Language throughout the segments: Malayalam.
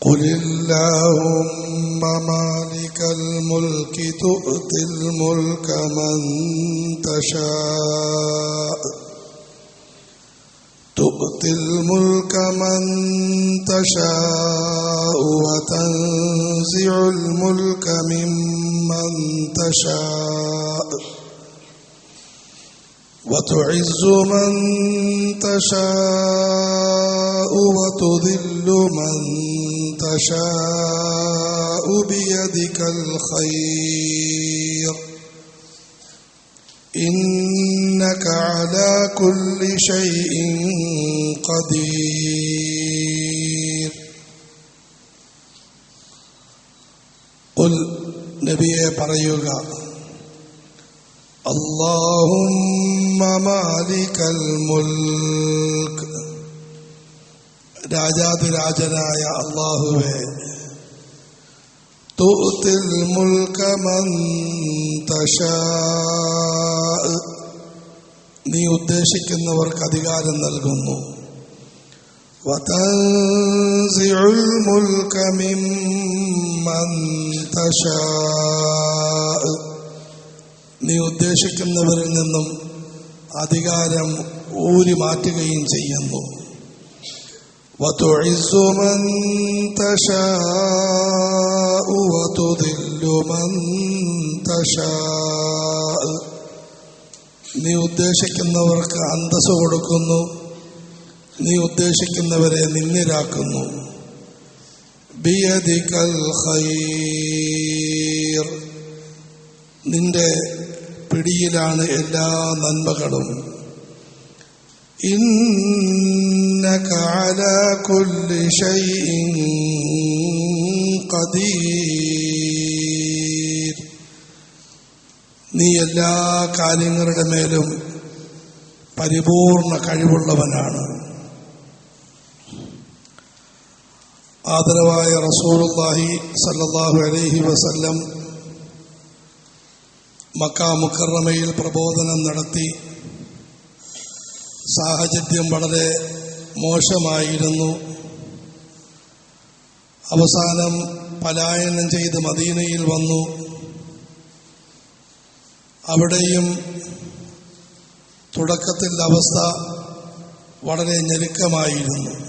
قل اللهم مالك الملك تؤتي الملك من تشاء تؤتي الملك من تشاء وتنزع الملك ممن تشاء وتعز من تشاء وتذل من تشاء بيدك الخير إنك على كل شيء قدير قل നബിയെ പറയുക اللهم مالك الملك രാജാതിരാജനായ അള്ളാഹുവേ തുത്തിൽ മുൽക്ക മൻ തശാ നീ ഉദ്ദേശിക്കുന്നവർക്ക് അധികാരം നൽകുന്നു وتنزع الملك ممن تشاء നീ ഉദ്ദേശിക്കുന്നവരിൽ നിന്നും അധികാരം ഊരി മാറ്റുകയും ചെയ്യുന്നു وتعز من تشاء وتذل من تشاء നീ ഉദ്ദേശിക്കുന്നവർക്ക് അന്തസ് കൊടുക്കുന്നു നീ ഉദ്ദേശിക്കുന്നവരെ നിന്നിരാക്കുന്നു ബിയദിക്കൽ ഖൈർ നിന്റെ പിടിയിലാണ് എല്ലാ നന്മകളും إنك على كل شيء قدير നീ എല്ലാ കാര്യങ്ങളുടെ മേലും പരിപൂർണ കഴിവുള്ളവനാണ് ആദരവായ റസൂലുള്ളാഹി സല്ലല്ലാഹു അലൈഹി വസല്ലം മക്ക മുക്കറമയിൽ പ്രബോധനം നടത്തി സാഹചര്യം വളരെ മോശമായിരുന്നു. അവസാനം പലായനം ചെയ്ത് മദീനയിൽ വന്നു. അവിടെയും തുടക്കത്തിൽ അവസ്ഥ വളരെ ഞെരുക്കമായിരുന്നു.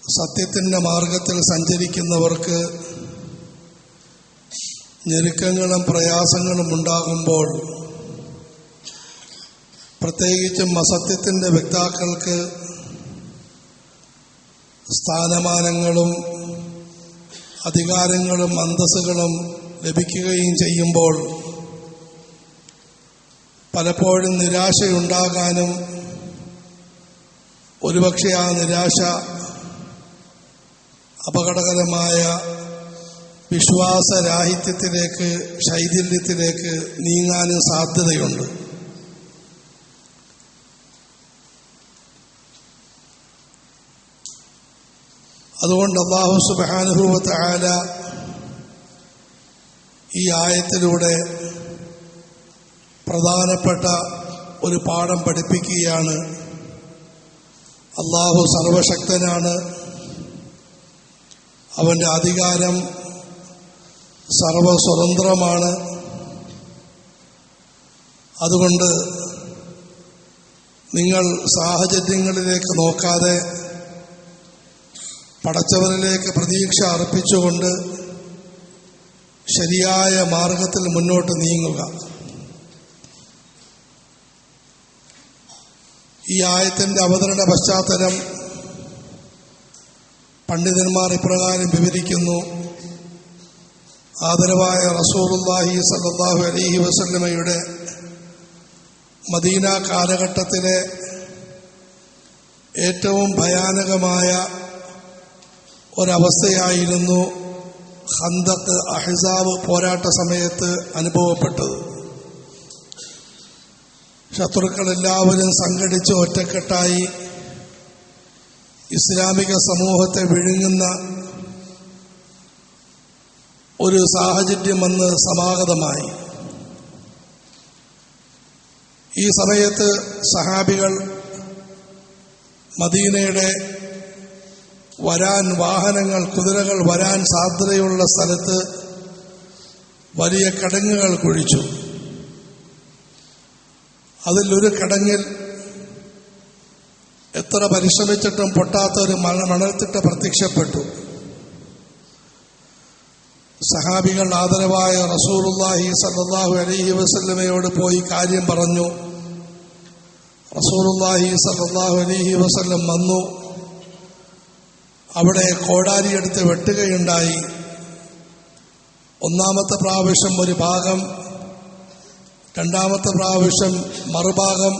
സത്യത്തിന്റെ മാർഗത്തിൽ സഞ്ചരിക്കുന്നവർക്ക് ഞെരുക്കങ്ങളും പ്രയാസങ്ങളും ഉണ്ടാകുമ്പോൾ പ്രത്യേകിച്ചും അസത്യത്തിന്റെ വ്യക്താക്കൾക്ക് സ്ഥാനമാനങ്ങളും അധികാരങ്ങളും അന്തസ്സുകളും ലഭിക്കുകയും ചെയ്യുമ്പോൾ പലപ്പോഴും നിരാശയുണ്ടാകാനും ഒരുപക്ഷെ ആ നിരാശ അപകടകരമായ വിശ്വാസരാഹിത്യത്തിലേക്ക് ശൈഥില്യത്തിലേക്ക് നീങ്ങാനും സാധ്യതയുണ്ട്. അതുകൊണ്ട് അള്ളാഹു സുബാനുഭൂവത്ത് ആല ഈ ആയത്തിലൂടെ പ്രധാനപ്പെട്ട ഒരു പാഠം പഠിപ്പിക്കുകയാണ്. അള്ളാഹു സർവശക്തനാണ്. അവന്റെ അധികാരം സർവസ്വതന്ത്രമാണ്. അതുകൊണ്ട് നിങ്ങൾ സാഹചര്യങ്ങളിലേക്ക് നോക്കാതെ പടച്ചവനിലേക്ക് പ്രതീക്ഷ അർപ്പിച്ചുകൊണ്ട് ശരിയായ മാർഗത്തിൽ മുന്നോട്ട് നീങ്ങുക. ഈ ആയത്തിന്റെ അവതരണ പശ്ചാത്തലം പണ്ഡിതന്മാർ ഇപ്രകാരം വിവരിക്കുന്നു. ആദരവായ റസൂറുല്ലാഹി സല്ലാഹു അലഹി വസല്ലമയുടെ മദീന കാലഘട്ടത്തിലെ ഏറ്റവും ഭയാനകമായ ഒരവസ്ഥയായിരുന്നു ഹന്തക്ക് അഹിസാബ് പോരാട്ട സമയത്ത് അനുഭവപ്പെട്ടത്. ശത്രുക്കളെല്ലാവരും സംഘടിച്ച് ഒറ്റക്കെട്ടായി ഇസ്ലാമിക സമൂഹത്തെ വിഴുങ്ങുന്ന ഒരു സാഹചര്യം വന്ന് സമാഗതമായി. ഈ സമയത്ത് സഹാബികൾ മദീനയുടെ വരാൻ വാഹനങ്ങൾ കുതിരകൾ വരാൻ സാധ്യതയുള്ള സ്ഥലത്ത് വലിയ കടങ്ങുകൾ കുഴിച്ചു. അതിലൊരു കടങ്ങിൽ എത്ര പരിശ്രമിച്ചിട്ടും പൊട്ടാത്ത ഒരു മണൽത്തിട്ട് പ്രത്യക്ഷപ്പെട്ടു. സഹാബികൾ ആദരവായ റസൂറുല്ലാഹി സല്ലാഹു അലൈഹി വസല്ലമയോട് പോയി കാര്യം പറഞ്ഞു. റസൂറുല്ലാഹി സല്ലാഹു അലൈഹി വസല്ലം വന്നു. അവിടെ കോടാരിയെടുത്ത് വെട്ടുകയുണ്ടായി. ഒന്നാമത്തെ പ്രാവശ്യം ഒരു ഭാഗം രണ്ടാമത്തെ പ്രാവശ്യം മറുഭാഗം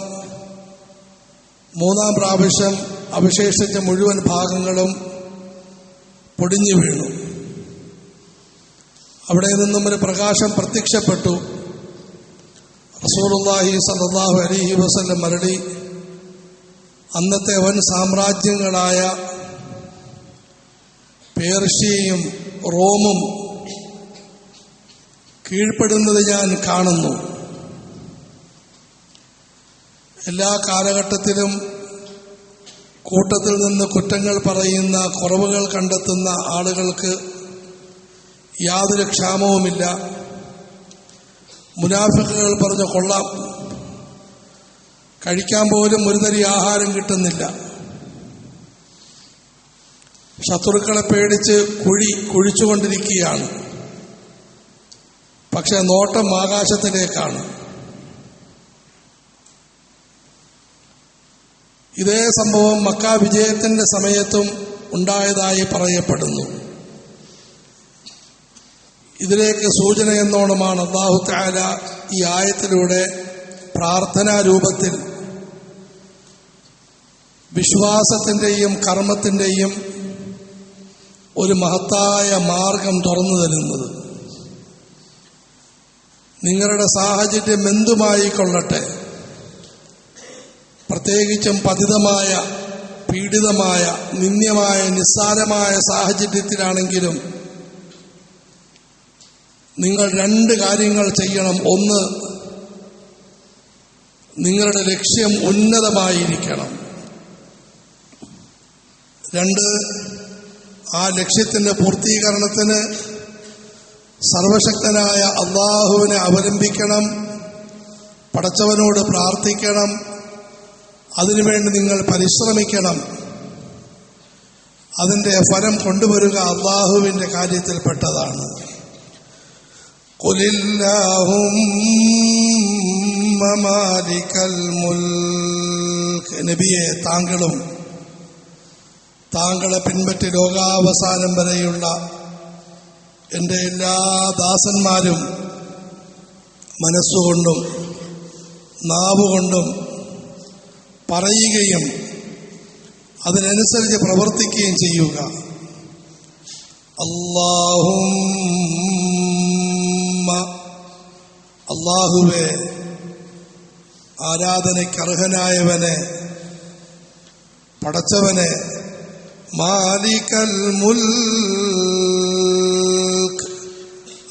മൂന്നാം പ്രാവശ്യം അവശേഷിച്ച മുഴുവൻ ഭാഗങ്ങളും പൊടിഞ്ഞു വീണു. അവിടെ നിന്നും ഒരു പ്രകാശം പ്രത്യക്ഷപ്പെട്ടു. റസൂലുള്ളാഹി സലാഹു അലൈഹി വസല്ലം മരടി. അന്നത്തെ വൻ സാമ്രാജ്യങ്ങളായ പേർഷ്യയും റോമും കീഴ്പ്പെടുന്നത് ഞാൻ കാണുന്നു. എല്ലാ കാലഘട്ടത്തിലും കൂട്ടത്തിൽ നിന്ന് കുറ്റങ്ങൾ പറയുന്ന കുറവുകൾ കണ്ടെത്തുന്ന ആളുകൾക്ക് യാതൊരു ക്ഷാമവുമില്ല. മുനാഫിക്കുകൾ പറഞ്ഞ കൊള്ളാം. കഴിക്കാൻ പോലും ഒരു തരി ആഹാരം കിട്ടുന്നില്ല. ശത്രുക്കളെ പേടിച്ച് കുഴി കുഴിച്ചുകൊണ്ടിരിക്കുകയാണ്. പക്ഷെ നോട്ടം ആകാശത്തിലേക്കാണ്. ഇതേ സംഭവം മക്ക വിജയത്തിന്റെ സമയത്തും ഉണ്ടായതായി പറയപ്പെടുന്നു. ഇതിലേക്ക് സൂചന എന്നോണമാണ് അള്ളാഹു താല ഈ ആയത്തിലൂടെ പ്രാർത്ഥനാ രൂപത്തിൽ വിശ്വാസത്തിന്റെയും കർമ്മത്തിന്റെയും ഒരു മഹത്തായ മാർഗം തുറന്നു തരുന്നത്. നിങ്ങളുടെ സാഹചര്യം എന്തുമായി കൊള്ളട്ടെ? പ്രത്യേകിച്ചും പതിതമായ പീഡിതമായ നിന്ദ്യമായ നിസ്സാരമായ സാഹചര്യത്തിലാണെങ്കിലും നിങ്ങൾ രണ്ട് കാര്യങ്ങൾ ചെയ്യണം. ഒന്ന് നിങ്ങളുടെ ലക്ഷ്യം ഉന്നതമായിരിക്കണം. രണ്ട് ആ ലക്ഷ്യത്തിന്റെ പൂർത്തീകരണത്തിന് സർവശക്തനായ അള്ളാഹുവിനെ അവലംബിക്കണം പടച്ചവനോട് പ്രാർത്ഥിക്കണം അതിനുവേണ്ടി നിങ്ങൾ പരിശ്രമിക്കണം. അതിന്റെ ഫലം കൊണ്ടുവരിക അള്ളാഹുവിന്റെ കാര്യത്തിൽപ്പെട്ടതാണ്. മാലിക്കൽ الملك. നബിയെ താങ്കളും താങ്കളെ പിൻപറ്റി ലോകാവസാനം വരെയുള്ള എന്റെ എല്ലാ ദാസന്മാരും മനസ്സുകൊണ്ടും നാവുകൊണ്ടും പറയുകയും അതിനനുസരിച്ച് പ്രവർത്തിക്കുകയും ചെയ്യുക. അള്ളാഹും അള്ളാഹുവെ ആരാധനയ്ക്കർഹനായവനെ പടച്ചവനെ മാലിക്കൽ മുൽ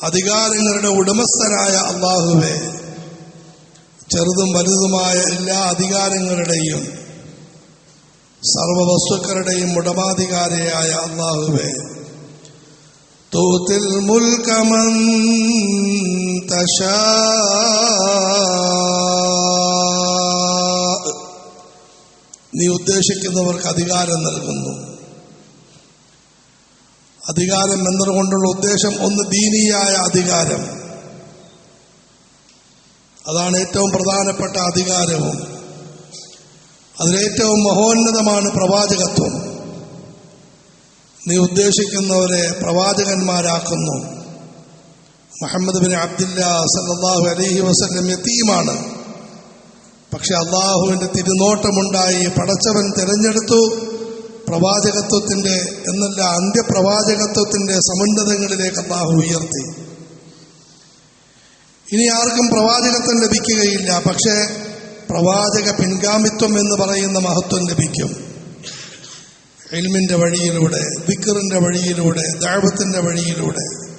അധികാരങ്ങളുടെ ഉടമസ്ഥനായ അള്ളാഹുവെ ചെറുതും വലുതുമായ എല്ലാ അധികാരങ്ങളുടെയും സർവവസ്തുക്കളുടെയും ഉടമാധികാരിയായ അള്ളാഹുവെ തൂത്തിൽ تشاء നീ ഉദ്ദേശിക്കുന്നവർക്ക് അധികാരം നൽകുന്നു. അധികാരം എന്നതുകൊണ്ടുള്ള ഉദ്ദേശം ഒന്ന് ദീനീയായ അധികാരം. അതാണ് ഏറ്റവും പ്രധാനപ്പെട്ട അധികാരവും. അതിലേറ്റവും മഹോന്നതമാണ് പ്രവാചകത്വം. നീ ഉദ്ദേശിക്കുന്നവരെ പ്രവാചകന്മാരാക്കുന്നു. മുഹമ്മദ് ബിൻ അബ്ദില്ല സല്ലാഹു അലഹി വസ്ലം എത്തിയുമാണ് പക്ഷെ അള്ളാഹുവിന്റെ തിരുനോട്ടമുണ്ടായി പടച്ചവൻ തിരഞ്ഞെടുത്തു. പ്രവാചകത്വത്തിന്റെ എന്നല്ല അന്ത്യപ്രവാചകത്വത്തിന്റെ സമുന്നതങ്ങളിലേക്ക് അള്ളാഹു ഉയർത്തി. ഇനി ആർക്കും പ്രവാചകത്വം ലഭിക്കുകയില്ല. പക്ഷേ പ്രവാചക പിൻഗാമിത്വം എന്ന് പറയുന്ന മഹത്വം ലഭിക്കും. എൽമിന്റെ വഴിയിലൂടെ ദിക്കറിന്റെ വഴിയിലൂടെ ദാഴ്വത്തിന്റെ വഴിയിലൂടെ.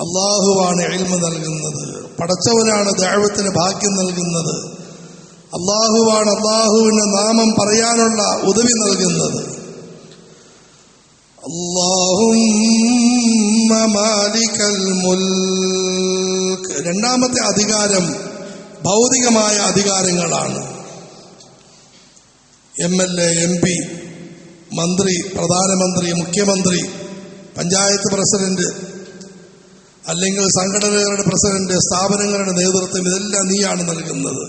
അള്ളാഹുവാണ് എൽമ നൽകുന്നത്. പടച്ചവനാണ് ദാഴ്വത്തിന് ഭാഗ്യം നൽകുന്നത്. അള്ളാഹുവാണ് അള്ളാഹുവിന് നാമം പറയാനുള്ള ഉദവി നൽകുന്നത്. രണ്ടാമത്തെ അധികാരം ഭൗതികമായ അധികാരങ്ങളാണ്. M L A M P മന്ത്രി പ്രധാനമന്ത്രി മുഖ്യമന്ത്രി പഞ്ചായത്ത് പ്രസിഡന്റ് അല്ലെങ്കിൽ സംഘടനകളുടെ പ്രസിഡന്റ് സ്ഥാപനങ്ങളുടെ നേതൃത്വം ഇതെല്ലാം നീയാണ് നൽകുന്നത്.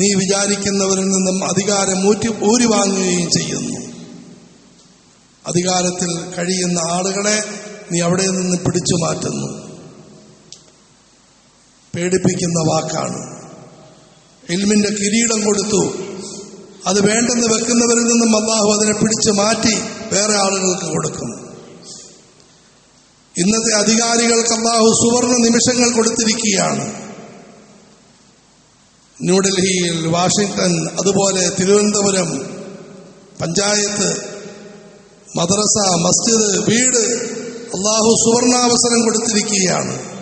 നീ വിചാരിക്കുന്നവരിൽ നിന്നും അധികാരം ഊറ്റി ഊരി വാങ്ങുകയും ചെയ്യുന്നു. അധികാരത്തിൽ കഴിയുന്ന ആളുകളെ നീ അവിടെ നിന്ന് പിടിച്ചു മാറ്റുന്നു. പേടിപ്പിക്കുന്ന വാക്കാണ്. ഇൽമിന്റെ കിരീടം കൊടുത്തു. അത് വേണ്ടെന്ന് വെക്കുന്നവരിൽ നിന്നും അള്ളാഹു അതിനെ പിടിച്ചു മാറ്റി വേറെ ആളുകൾക്ക് കൊടുക്കും ഇന്നത്തെ അധികാരികൾക്ക് അള്ളാഹു സുവർണ നിമിഷങ്ങൾ കൊടുത്തിരിക്കുകയാണ്. ന്യൂഡൽഹിയിൽ വാഷിങ്ടൺ അതുപോലെ തിരുവനന്തപുരം പഞ്ചായത്ത് മദ്രസ മസ്ജിദ് വീട് അള്ളാഹു സുവർണാവസരം കൊടുത്തിരിക്കുകയാണ്.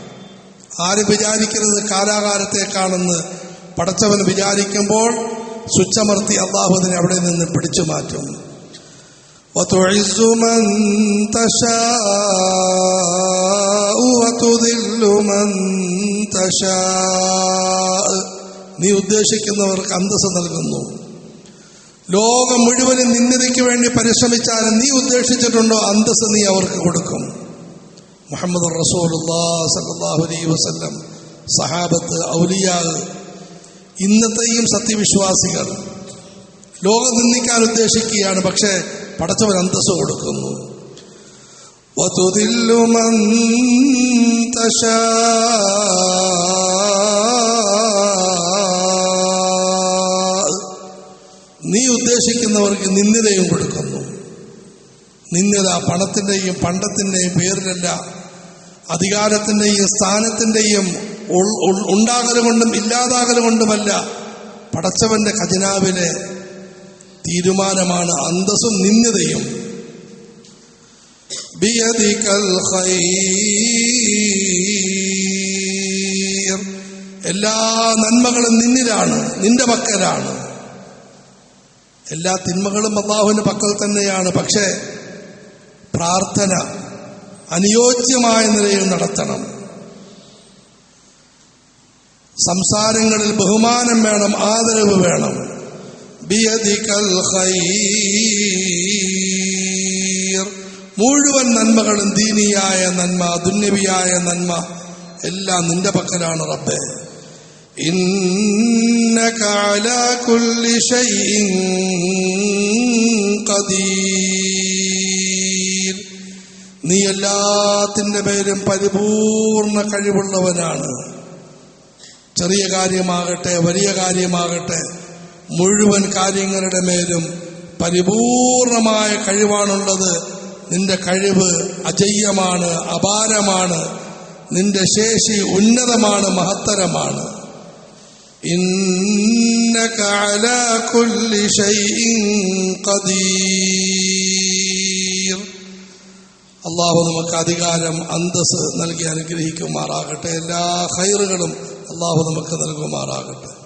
ആരും വിചാരിക്കുന്നത് കാലാകാലത്തേക്കാണെന്ന് പടച്ചവൻ വിചാരിക്കുമ്പോൾ സ്വിച്ചമർത്തി അള്ളാഹു അതിനെ അവിടെ നിന്ന് പിടിച്ചു മാറ്റും وتعز من تشاء وتذل من تشاء നീ ഉദ്ദേശിക്കുന്നവർക്ക് അന്തസ് നൽകുന്നു ലോകം മുഴുവനും നിന്ദതയ്ക്ക് വേണ്ടി പരിശ്രമിച്ചാലും നീ ഉദ്ദേശിച്ചിട്ടുണ്ടോ അന്തസ് നീ അവർക്ക് കൊടുക്കും മുഹമ്മദ് റസൂൽ സല്ലാഹു അലൈ സഹാബത്ത് ഔലിയാൽ ഇന്നത്തെയും സത്യവിശ്വാസികൾ ലോകം നിന്ദിക്കാൻ ഉദ്ദേശിക്കുകയാണ് പക്ഷേ പടച്ചവൻ അന്തസ് കൊടുക്കുന്നു. നീ ഉദ്ദേശിക്കുന്നവർക്ക് നിന്ദിതയും കൊടുക്കുന്നു. നിന്ദിത പണത്തിന്റെയും പണ്ടത്തിന്റെയും പേരിലല്ല അധികാരത്തിന്റെയും സ്ഥാനത്തിന്റെയും ഉണ്ടാകലുകൊണ്ടും ഇല്ലാതാകലുകൊണ്ടുമല്ല പടച്ചവന്റെ ഖജനാവിലെ തീരുമാനമാണ് അന്തസ്സും നിന്ദതയും. എല്ലാ നന്മകളും നിന്നിലാണ് നിന്റെ പക്കലാണ്. എല്ലാ തിന്മകളും അള്ളാഹുവിന്റെ പക്കൽ തന്നെയാണ്. പക്ഷേ പ്രാർത്ഥന അനുയോജ്യമായ നിലയിൽ നടത്തണം. സംസാരങ്ങളിൽ ബഹുമാനം വേണം ആദരവ് വേണം. മുഴുവൻ നന്മകളും ദീനിയായ നന്മ ദുന്യവിയായ നന്മ എല്ലാം നിന്റെ പക്കലാണ് റബ്ബേ. ഇന്നകാല കുല്ലി ഷൈഇൻ ഖദീർ. നീ എല്ലാത്തിന്റെ പേരും പരിപൂർണ കഴിവുള്ളവനാണ്. ചെറിയ കാര്യമാകട്ടെ വലിയ കാര്യമാകട്ടെ മുഴുവൻ കാര്യങ്ങളുടെ മേലും പരിപൂർണമായ കഴിവാണുള്ളത്. നിന്റെ കഴിവ് അജയ്യമാണ് അപാരമാണ്. നിന്റെ ശേഷി ഉന്നതമാണ് മഹത്തരമാണ്. ഇന്നകഅല കുല്ലി ഷൈഇൻ കദീ അള്ളാഹു നമുക്ക് അധികാരം അന്തസ് നൽകി അനുഗ്രഹിക്കുമാറാകട്ടെ. എല്ലാ ഹൈറുകളും അള്ളാഹു നമുക്ക് നൽകുമാറാകട്ടെ.